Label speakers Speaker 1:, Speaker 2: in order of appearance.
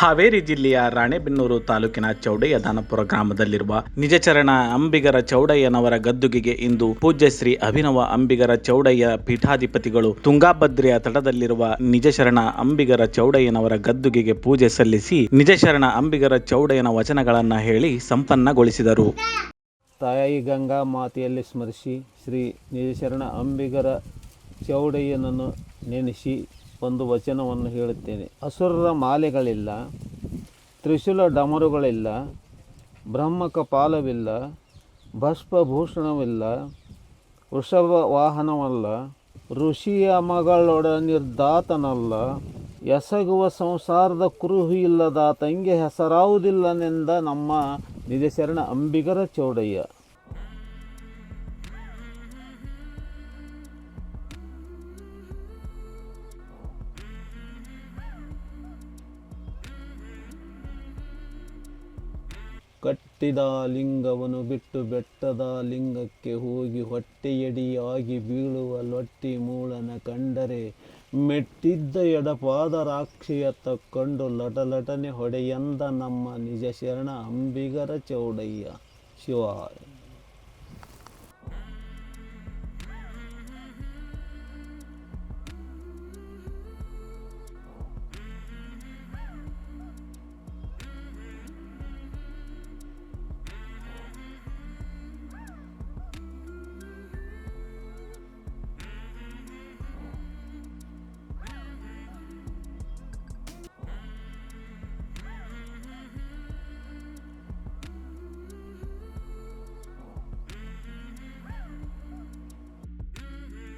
Speaker 1: ಹಾವೇರಿ ಜಿಲ್ಲೆಯ ರಾಣೆಬೆನ್ನೂರು ತಾಲೂಕಿನ ಚೌಡಯ್ಯ ದಾನಪುರ ಗ್ರಾಮದಲ್ಲಿರುವ ನಿಜಚರಣ ಅಂಬಿಗರ ಚೌಡಯ್ಯನವರ ಗದ್ದುಗೆಗೆ ಇಂದು ಪೂಜ್ಯ ಶ್ರೀ ಅಭಿನವ ಅಂಬಿಗರ ಚೌಡಯ್ಯ ಪೀಠಾಧಿಪತಿಗಳು ತುಂಗಾಭದ್ರೆಯ ತಟದಲ್ಲಿರುವ ನಿಜಶರಣ ಅಂಬಿಗರ ಚೌಡಯ್ಯನವರ ಗದ್ದುಗೆಗೆ ಪೂಜೆ ಸಲ್ಲಿಸಿ ನಿಜಶರಣ ಅಂಬಿಗರ ಚೌಡಯ್ಯನ ವಚನಗಳನ್ನು ಹೇಳಿ ಸಂಪನ್ನಗೊಳಿಸಿದರು.
Speaker 2: ತಾಯಿ ಗಂಗಾ ಮಾತೆಯಲ್ಲಿ ಸ್ಮರಿಸಿ ಶ್ರೀ ನಿಜಶರಣ ಅಂಬಿಗರ ಚೌಡಯ್ಯನನ್ನು ನೆನೆಸಿ ಒಂದು ವಚನವನ್ನು ಹೇಳುತ್ತೇನೆ. ಅಸುರರ ಮಾಲೆಗಳಿಲ್ಲ, ತ್ರಿಶೂಲ ಡಮರುಗಳಿಲ್ಲ ಬ್ರಹ್ಮ ಕಪಾಲವಿಲ್ಲ ಭಸ್ಮಭೂಷಣವಿಲ್ಲ, ವೃಷಭ ವಾಹನವಲ್ಲ, ಋಷಿಯ ಮಗಳೊಡ ನಿರ್ಧಾತನಲ್ಲ ಎಸಗುವ ಸಂಸಾರದ ಕುರುಹು ಇಲ್ಲದ ತಂಗೆ ಹೆಸರಾವುದಿಲ್ಲನೆಂದ ನಮ್ಮ ನಿಜಶರಣ ಅಂಬಿಗರ ಚೌಡಯ್ಯ. ಕಟ್ಟಿದ ಲಿಂಗವನ್ನು ಬಿಟ್ಟು ಬೆಟ್ಟದ ಲಿಂಗಕ್ಕೆ ಹೋಗಿ ಹೊಟ್ಟೆಯಡಿಯಾಗಿ ಬೀಳುವ ಲೊಟ್ಟಿ ಮೂಳನ ಕಂಡರೆ ಮೆಟ್ಟಿದ್ದ ಎಡಪಾದ ರಾಕ್ಷಿಯ ತಕ್ಕೊಂಡು ಲಟಲಟನೆ ಹೊಡೆಯಂದ ನಮ್ಮ ನಿಜ ಶರಣ ಅಂಬಿಗರ ಚೌಡಯ್ಯ ಶಿವಾಯ.